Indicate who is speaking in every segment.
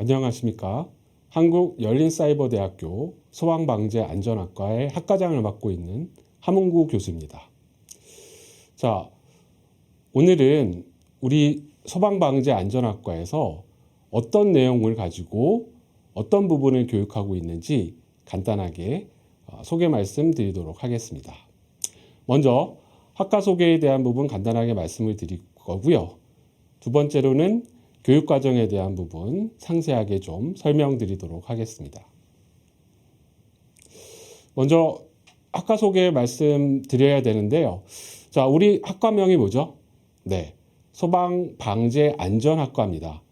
Speaker 1: 안녕하십니까. 한국 열린사이버대학교 소방방재안전학과의 학과장을 맡고 있는 함은구 교수입니다. 자, 오늘은 우리 소방방재안전학과에서 어떤 내용을 가지고 어떤 부분을 교육하고 있는지 간단하게 어, 소개 말씀드리도록 하겠습니다. 먼저 학과 소개에 대한 부분 간단하게 말씀을 드릴 거고요. 두 번째로는 교육 과정에 대한 부분 상세하게 좀 설명드리도록 하겠습니다. 먼저 학과 소개 말씀드려야 되는데요. 자, 우리 학과명이 뭐죠? 네. 소방 방재 안전학과입니다.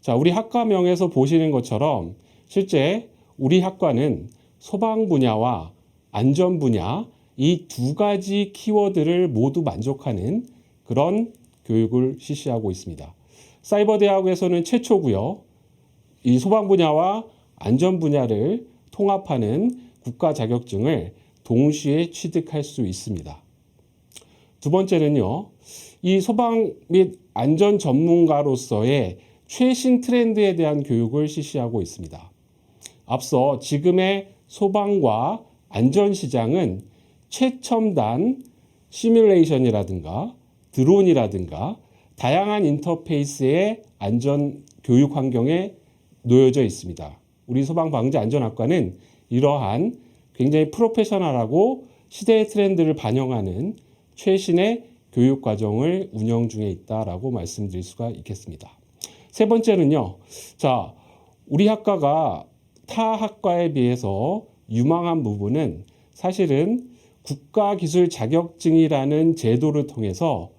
Speaker 1: 자, 우리 학과명에서 보시는 것처럼 실제 우리 학과는 소방 분야와 안전 분야 이 두 가지 키워드를 모두 만족하는 그런 교육을 실시하고 있습니다. 사이버 대학에서는 최초고요. 이 소방 분야와 안전 분야를 통합하는 국가 자격증을 동시에 취득할 수 있습니다. 두 번째는요. 이 소방 및 안전 전문가로서의 최신 트렌드에 대한 교육을 실시하고 있습니다. 앞서 지금의 소방과 안전 시장은 최첨단 시뮬레이션이라든가 드론이라든가 다양한 인터페이스의 안전 교육 환경에 놓여져 있습니다. 우리 소방방재 안전학과는 이러한 굉장히 프로페셔널하고 시대의 트렌드를 반영하는 최신의 교육 과정을 운영 중에 있다라고 말씀드릴 수가 있겠습니다. 세 번째는요. 자, 우리 학과가 타 학과에 비해서 유망한 부분은 사실은 국가기술 자격증이라는 제도를 통해서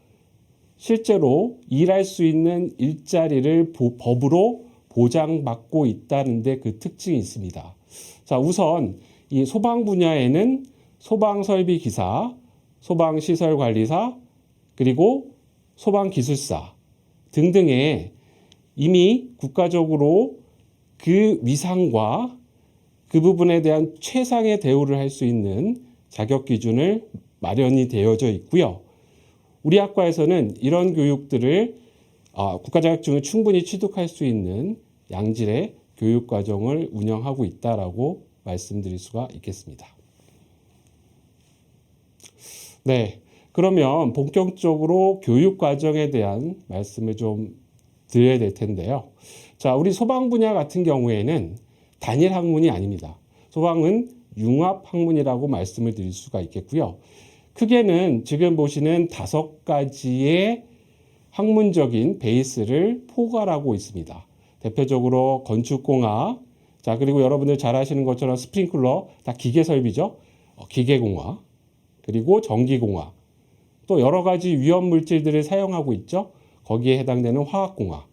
Speaker 1: 실제로 일할 수 있는 일자리를 법으로 보장받고 있다는데 그 특징이 있습니다. 자, 우선 이 소방 분야에는 소방 설비 기사, 소방 시설 관리사, 그리고 소방 기술사 등등의 이미 국가적으로 그 위상과 그 부분에 대한 최상의 대우를 할 수 있는 자격 기준을 마련이 되어져 있고요. 우리 학과에서는 이런 교육들을 아, 국가 자격증을 충분히 취득할 수 있는 양질의 교육 과정을 운영하고 있다라고 말씀드릴 수가 있겠습니다. 네. 그러면 본격적으로 교육 과정에 대한 말씀을 좀 드려야 될 텐데요. 자, 우리 소방 분야 같은 경우에는 단일 학문이 아닙니다. 소방은 융합 학문이라고 말씀을 드릴 수가 있겠고요. 크게는 지금 보시는 다섯 가지의 학문적인 베이스를 포괄하고 있습니다. 대표적으로 건축공학, 자, 그리고 여러분들 잘 아시는 것처럼 스프링클러, 다 기계 설비죠. 어, 기계공학, 그리고 전기공학, 또 여러 가지 위험 물질들을 사용하고 있죠. 거기에 해당되는 화학공학.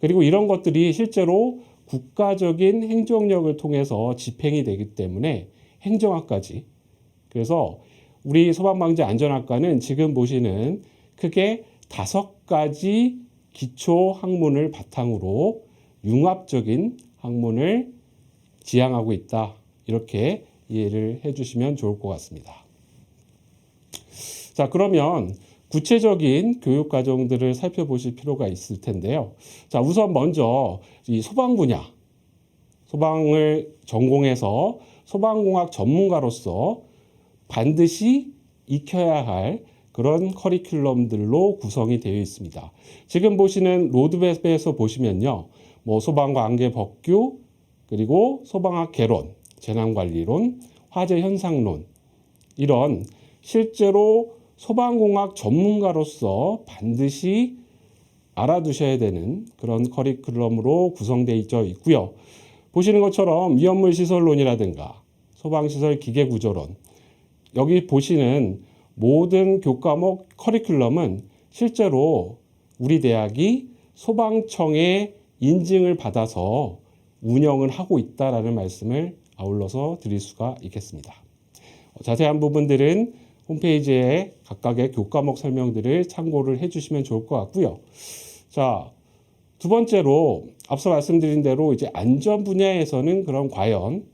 Speaker 1: 그리고 이런 것들이 실제로 국가적인 행정력을 통해서 집행이 되기 때문에 행정학까지. 그래서 우리 소방방재 안전학과는 지금 보시는 크게 다섯 가지 기초 학문을 바탕으로 융합적인 학문을 지향하고 있다. 이렇게 이해를 해 주시면 좋을 것 같습니다. 자, 그러면 구체적인 교육 과정들을 살펴보실 필요가 있을 텐데요. 자, 우선 먼저 이 소방 분야, 소방을 전공해서 소방공학 전문가로서 반드시 익혀야 할 그런 커리큘럼들로 구성이 되어 있습니다. 지금 보시는 로드맵에서 보시면요. 뭐 안개 법규, 그리고 소방학 개론, 재난관리론, 화재 현상론 이런 실제로 소방공학 전문가로서 반드시 알아두셔야 되는 그런 커리큘럼으로 구성되어 있고요. 보시는 것처럼 위험물 시설론이라든가 소방시설 기계구조론 여기 보시는 모든 교과목 커리큘럼은 실제로 우리 대학이 소방청의 인증을 받아서 운영을 하고 있다라는 말씀을 아울러서 드릴 수가 있겠습니다. 자세한 부분들은 홈페이지에 각각의 교과목 설명들을 참고를 해주시면 좋을 것 같고요. 자, 두 번째로 앞서 말씀드린 대로 이제 안전 분야에서는 그럼 과연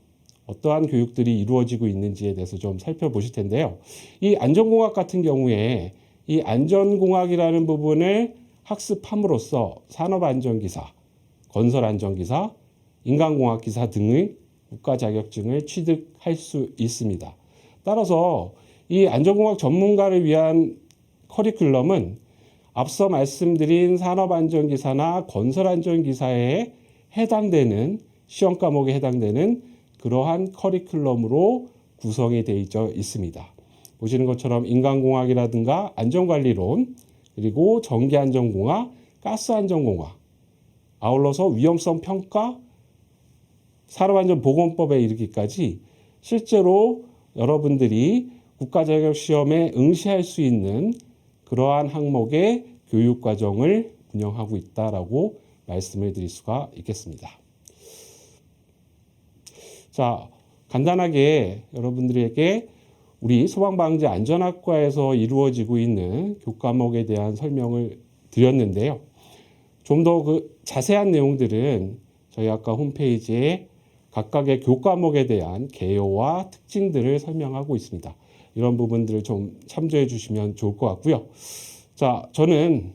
Speaker 1: 어떠한 교육들이 이루어지고 있는지에 대해서 좀 살펴보실 텐데요. 이 안전공학 같은 경우에 이 안전공학이라는 부분을 학습함으로써 산업안전기사, 건설안전기사, 인간공학 기사 등의 국가 자격증을 취득할 수 있습니다. 따라서 이 안전공학 전문가를 위한 커리큘럼은 앞서 말씀드린 산업안전기사나 건설안전기사에 해당되는 시험 과목에 해당되는 그러한 커리큘럼으로 구성이 되어 있습니다. 보시는 것처럼 인간공학이라든가 안전관리론 그리고 전기안전공학, 가스안전공학 아울러서 위험성 평가, 산업안전보건법에 이르기까지 실제로 여러분들이 국가자격시험에 응시할 수 있는 그러한 항목의 교육과정을 운영하고 있다라고 말씀을 드릴 수가 있겠습니다. 자, 간단하게 여러분들에게 우리 소방방재 안전학과에서 이루어지고 있는 교과목에 대한 설명을 드렸는데요. 좀 더 그 자세한 내용들은 저희 학과 홈페이지에 각각의 교과목에 대한 개요와 특징들을 설명하고 있습니다. 이런 부분들을 좀 참조해 주시면 좋을 것 같고요. 자, 저는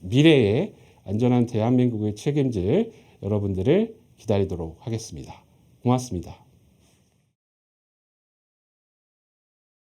Speaker 1: 미래의 안전한 대한민국을 책임질 여러분들을 기다리도록 하겠습니다. 고맙습니다.